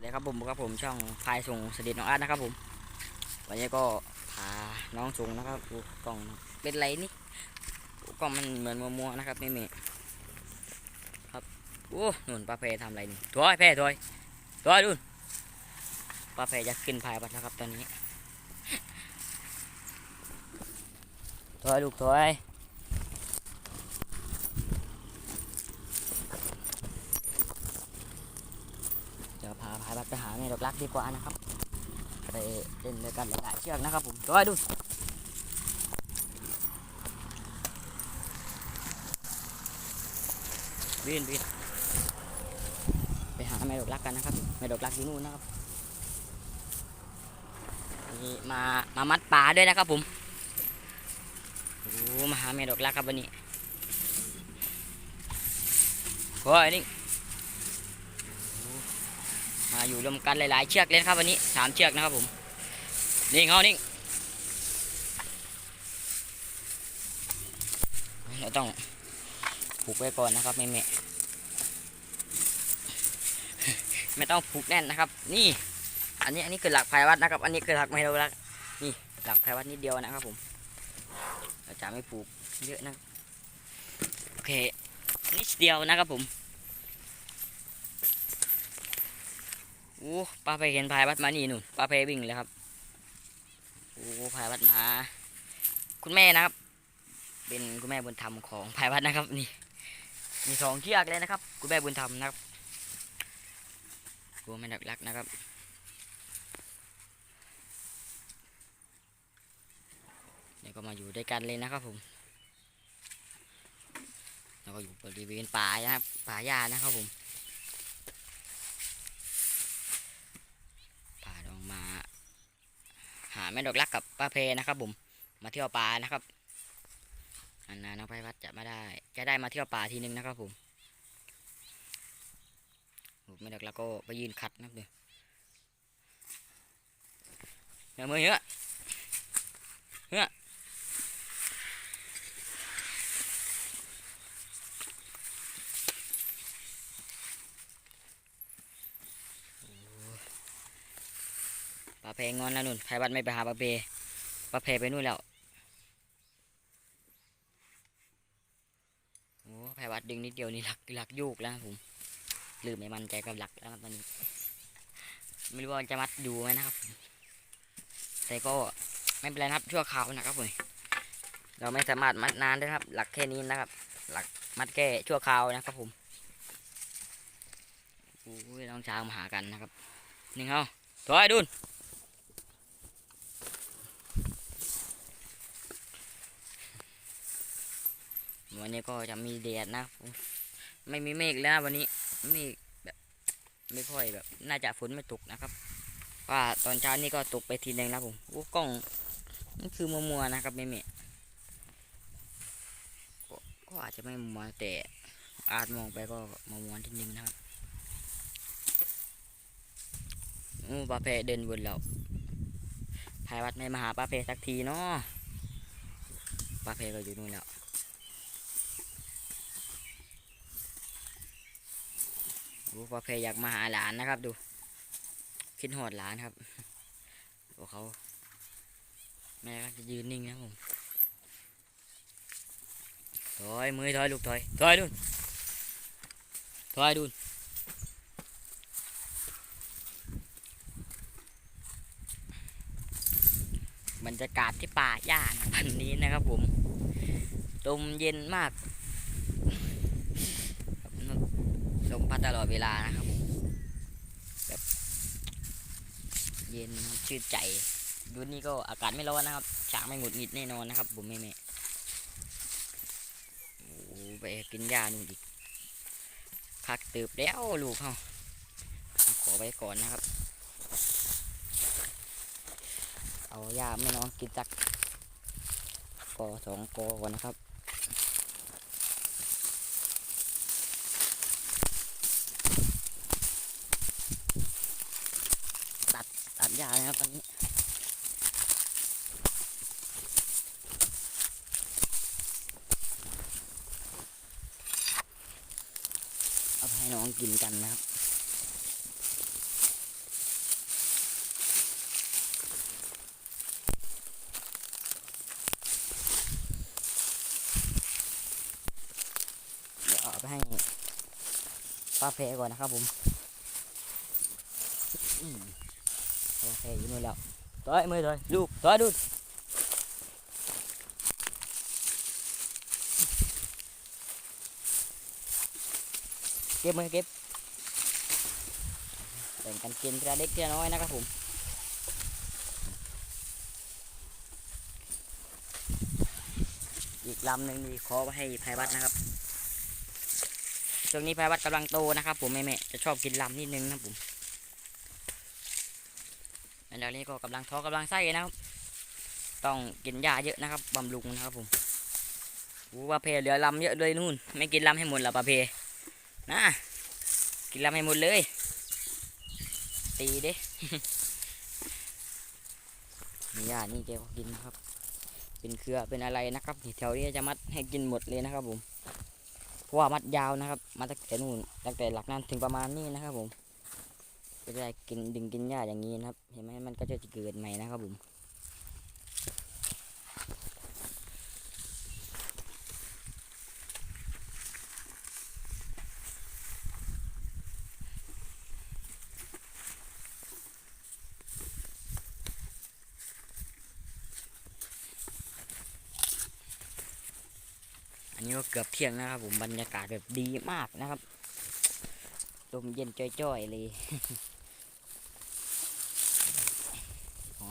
สดีครับผมครับผมช่องพายส่งสดิตน้องอาร์ตนะครับผม วันนี้ก็พาน้องส่งนะครับดูกล่องเป็นไรนี่กล่องมันเหมือนมัวๆนะครับไม่มีครับโอ้หนุนปลาเพทำอะไรนี่ถอยเพถอยถอยดูปลาเพจะขึ้นพายบัดแล้วครับตอนนี้ถอยลูกถอยเดี๋ยวพายบัดไปหาแม่ดอกรักดีกว่านะครับ ไปเล่นด้วยกันหลายๆเชือกนะครับผมถอยดูวินวินไปหาแม่ดอกรักกันนะครับแม่ดอกรักอยู่นู่นนะครับนี่มามามัดปลาด้วยนะครับผมโอ้มาหาแม่ดอกรักครับวันนี้โอ้ยนี่ มาอยู่รวมกันหลาย ๆ เชือกเลยนะครับวันนี้สามเชือกนะครับผมนี่เขานี่งเราต้องผูกไว้ก่อนนะครับแม่แม่ไม่ต้องผูกแน่นนะครับ นี่ อันนี้อันนี้คือหลักภายวัดนะครับ อันนี้คือหลักไมโลลักนี่หลักภายวัดนิดเดียวนะครับผมเราจะไม่ผูกเยอะนะโอเคนิดเดียวนะครับผม โอ้ปลาเพเห็นพายวัดมานี่นู่นปลาเพวิ่งเลยครับโอ้พายวัดมา คุณแม่นะครับ เป็นคุณแม่บุญธรรมของพายวัดนะครับ นี่ มีสองเชือกเลยนะครับ คุณแม่บุญธรรมนะครับกูไม่ดักลักนะครับเดี๋ยวก็มาอยู่ด้วยกันเลยนะครับผมแล้วก็อยู่บริเวณป่านะครับป่าหญ้านะครับผมพาลองมา หาแม่ดอกลักกับป้าเพนะครับผมมาเที่ยวป่านะครับอันนาน้องไปวัดจะไม่ได้จะได้มาเที่ยวป่าทีนึงนะครับผมโอ้ไม่ดอกลักก็ไปยืนคัดนะครับเดี๋ยวเดี๋ยวมือเยอะเยอะโอ้ปลา เพงอนแล้วนุ่นไพวัดไม่ไปหาปลาเพปลาเพไปนู่นแล้วโอ้ไพวัดดึงนิดเดียวนี่หลักหลักโยกแล้วผมลืมไม่มันใจกับหลักแล้วครับตอนนี้ ไม่รู้ว่าจะมัดอยู่ไหมนะครับ แต่ก็ไม่เป็นไรครับชั่วคราวนะครับผมเราไม่สามารถมัดนานได้ครับ หลักแค่นี้นะครับ หลักมัดแค่ชั่วคราวนะครับผมโอ้ยน้องช้างมาหากันนะครับหนี่งเขาถอยดุน วันนี้ก็จะมีแดดนะไม่มีเมฆแล้ววันนี้เมฆแบบไม่ค่อยแบบ น่าจะฝนไม่ตกนะครับว่าตอนเช้านี่ก็ตกไปทีนึงนะผมโอ้กล้องมันคือมัวมัวๆนะครับไม่เมฆก็อาจจะไม่มัวแต่อาจมองไปก็มัวมัวๆทีนึงนะครับโอ้ปลาเพเดินวนแล้วพายวัดไม่มาหาปลาเพสักทีเนาะปลาเพก็อยู่นู่นแล้ว ดูพอเพยอยากมาหาหลานนะครับ ดูคิดหอดหลานครับดูเขาแม่ก็จะยืนนิ่งนะผมถอยมือถอยลูกถอยถอยดุนถอยดุนบรรยากาศที่ป่าหญ้าวันนี้นะครับผมลมเย็นมาก ลมพัดตลอดเวลานะครับผมแบบเย็นชื่นใจดูนี่ก็อากาศไม่ร้อนนะครับช้างไม่หงุดหงิดแน่นอนนะครับผมไม่แม่โอ้ไปกินหญ้านู่นอีกพักตืบแล้วลูกเขาขอไว้ก่อนนะครับ เอาหญ้าไม่น้องกินสักกอสองกอก่อนนะครับ ยาวนะครับตอนนี้เอาให้น้องกินกันนะครับไปให้ป้าเพก่อนนะครับผม แพอยู่นู่นแล้วต่อยมือเลยลูกต่อยดูเก็บมือเก็บแบ่งกันกินทีละเล็กทีละน้อยนะครับผมอีกลำหนึ่งนี่ขอไว้ให้ไพวัดนะครับช่วงนี้ไพวัดกำลังโตนะครับผมแม่ๆจะชอบกินลำนิดนึงนะผม แล้วนี้ก็กำลังท้อกำลังไส้นะครับ ต้องกินหญ้าเยอะนะครับบำรุงนะครับผมโอ้ปลาเพเหลือลำเยอะเลยนู่น ไม่กินลำให้หมดหรอปลาเพนะกินลำให้หมดเลย ตีเด้นี่หญ้านี่แกก็กินนะครับ เป็นเครือเป็นอะไรนะครับแถวนี้จะมัดให้กินหมดเลยนะครับผมเพราะว่ามัดยาวนะครับ มาตั้งแต่นู่นตั้งแต่หลักนั้นถึงประมาณนี้นะครับผม ก็จะได้กินดึงกินหญ้าอย่างนี้นะครับ เห็นไหมมันก็จะเกิดใหม่นะครับผมอันนี้ก็เกือบเที่ยงนะครับผมบรรยากาศแบบดีมากนะครับลมเย็นจ้อยๆเลย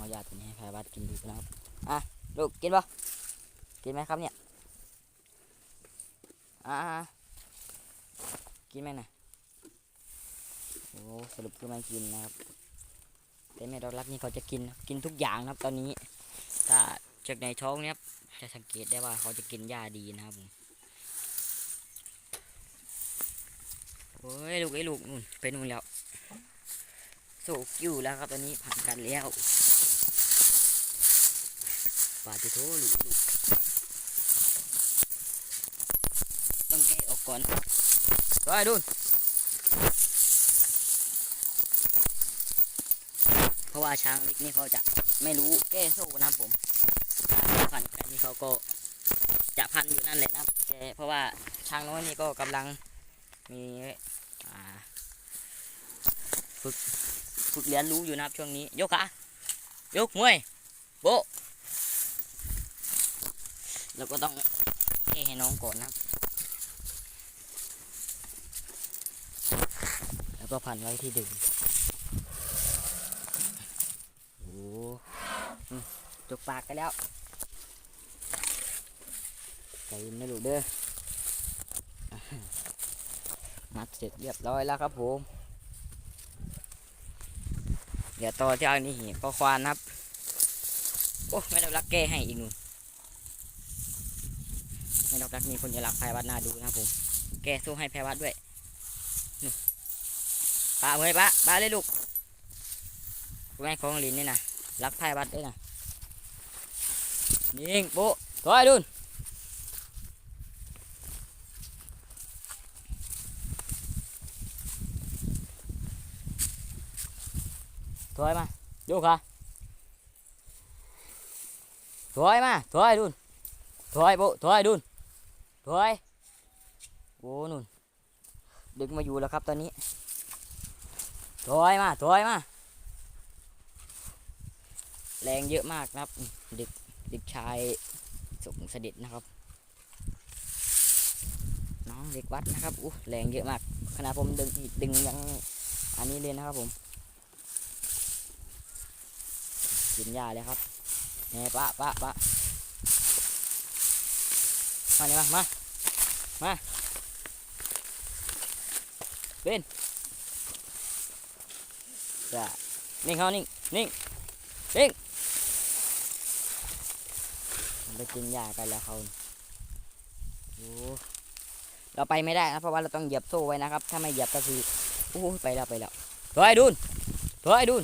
ขออนุญาตัวนี้ให้พายบัตกินดูนะครับ อะลูกกินปะกินไหมครับเนี่ย อ่ากินไหมนะโอ้สรุปคือไม่กินนะครับ แต่แม่ดอกรักนี่เขาจะกิน กินทุกอย่างครับตอนนี้ ถ้าจากในท้องเนี่ยจะสังเกตได้ว่าเขาจะกินหญ้าดีนะครับผมโอ้ยลูกไอ้ลูกนู่นไปนู่นแล้ว โศกอยู่แล้วครับตอนนี้ผ่านกันแล้วปาติโทลูกลูกต้องแกะออกก่อนไปดูเพราะว่าช้างเล็กนี่เขาจะไม่รู้แก้โซ่นะผมถ้านกันนี่เขาก็จะพันอยู่นั่นแหละนะแกเพราะว่าช้างน้อยนี่ก็กำลังมีอ่าฝึก ฝึกเรียนรู้อยู่นะครับช่วงนี้ยกขายกมวยโบแล้วก็ต้องให้ให้น้องก่อนนะแล้วก็พันไว้ที่ดึงโอ้จุกปากกันแล้วใจเย็นนะลูกเด้อมัดเสร็จเรียบร้อยแล้วครับผม เดี๋ยวต่อที่อันนี้หีก็ควานครับ โอ้ไม่ได้รักแก้ให้อีกหนูนไม่ได้รักมีคนจะรักแพรวัดนาดูนะผม แก้สู้ให้แพรวัดด้วยนู่นปะเฮ้ยปะปะเลยลูกแม่ของลินนี่นะรักแพรวัดด้วยนะนิ่งโป๊ะถอยดุน ถอยมาดูค่ะถอยมาถอยดุนถอยโบถอยดุนถอยโอ้นุ่นดึงมาอยู่แล้วครับตอนนี้ถอยมาถอยมาแรงเยอะมากนะครับเด็กเด็กชายสุขเสด็จนะครับ น้องเด็กวัดนะครับอู้แรงเยอะมากขณะผมดึงดึงยังอันนี้เลยนะครับผม กินยาเลยครับแน่ปะปะปะมาเนี่ยมามามาเป็นจ้ะนิ่งเขานิ่งนิ่งนิ่งไปกินยากันแล้วเขาโอ้เราไปไม่ได้นะเพราะว่าเราต้องเหยียบโซ่ไว้นะครับ ถ้าไม่เหยียบก็คือโอ้ไปแล้วไปแล้วถอยดูนถอยดูน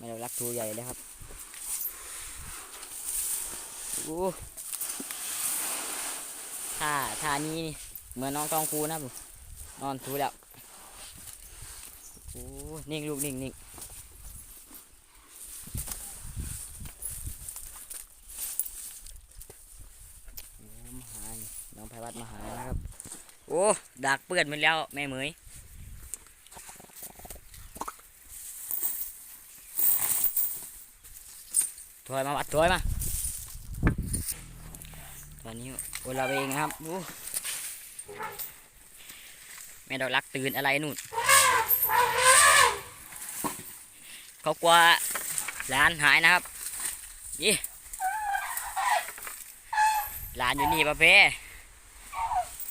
ไม่ดอกลักหนี้เลยหนูพาลักเอยลูกจะเดินทำได้รักตัวใหญ่เลยครับโอ้ท่าท่านี้เหมือนน้องทองคูนะบผมนอนทูแล้วโอ้นิ่งลูกนิ่งนิ่งโอ้มาหายน้องไพวัดมาหานะครับ โอ้ดักเปื้อนหมดแล้วแม่เหมย ถอยมาวัดถอยมา ตอนนี้โอลาเวงนะครับโอ้แม่ดอกรักตื่นอะไรนู่น เขากลัวหลานหายนะครับ นี่หลานอยู่นี่ปะเภท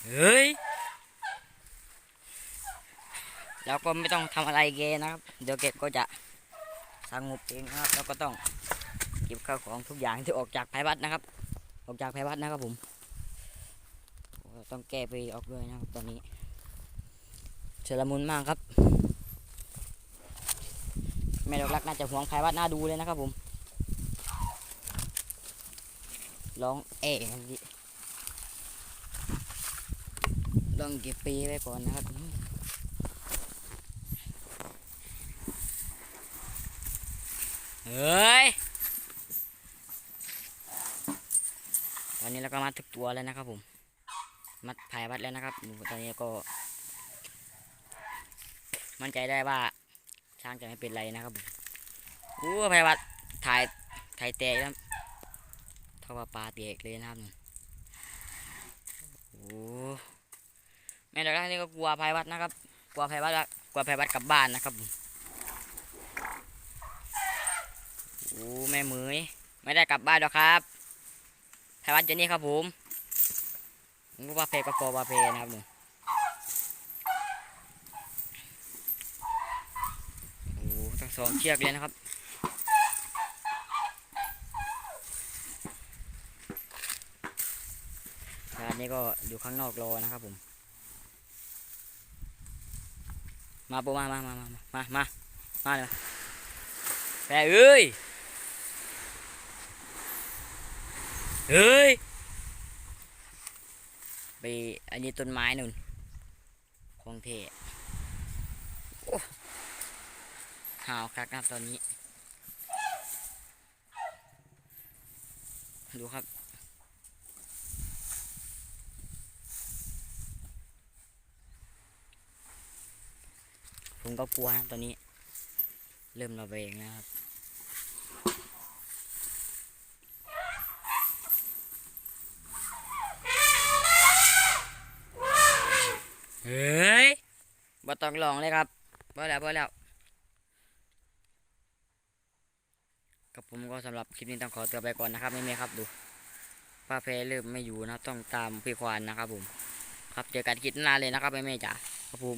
เฮ้ยแล้วก็ไม่ต้องทำอะไรเกนะครับ เดี๋ยวเก็บก็จะสงบเองนะครับ แล้วก็ต้อง เก็บข้าวของทุกอย่างที่ออกจากภายวัดนะครับ ออกจากภายวัดนะครับผมต้องแก้ไปออกด้วยนะครับตอนนี้เชลมุนมากครับแม่ดอกรักน่าจะห่วงภายวัดน่าดูเลยนะครับผมร้องเอ๋ดิลองเก็บปีไว้ก่อนนะครับเฮ้ย อนนี้เราก็มัดทุกตัวแล้วนะครับผม มัดภายวัดแล้วนะครับตอนนี้ก็ มั่นใจได้ว่าช้างจะไม่เป็นไรนะครับผมโอ้ภายวัดถ่ายถ่ายแตกครับเท่าว่าปลาเตกเลยนะครับโอ้แม่ดอกรักนี่ก็กลัวภายวัดนะครับ กลัวภายวัดกลัวภายวัดกลับบ้านนะครับผมโอ้แม่เหมยไม่ได้กลับบ้านหรอกครับ ภายวัดจะนี่ครับผมผมก็ว่าเพก็กลัวว่าเพนะครับนี่โอ้ทั้งสองเชือกเลยนะครับร้านนี้ก็อยู่ข้างนอกรอนะครับผม มาปูมามามามามามามาเลยแปรเอ้ย เฮ้ย ไปอันนี้ต้นไม้นู่นของเทโอ้หาวคักนะครับตอนนี้ ดูครับผมก็กลัวนะครับตอนนี้ เริ่มระแวงนะครับ ต้องลองเลยครับพอแล้วพอแล้วกับผมก็สำหรับคลิปนี้ต้องขอตัวไปก่อนนะครับไม่มีครับดูป้าเพเริ่มไม่อยู่นะครับต้องตามพี่ควานนะครับผม ครับเจอกันคลิปหน้าเลยนะครับแม่ๆจ๋าครับผม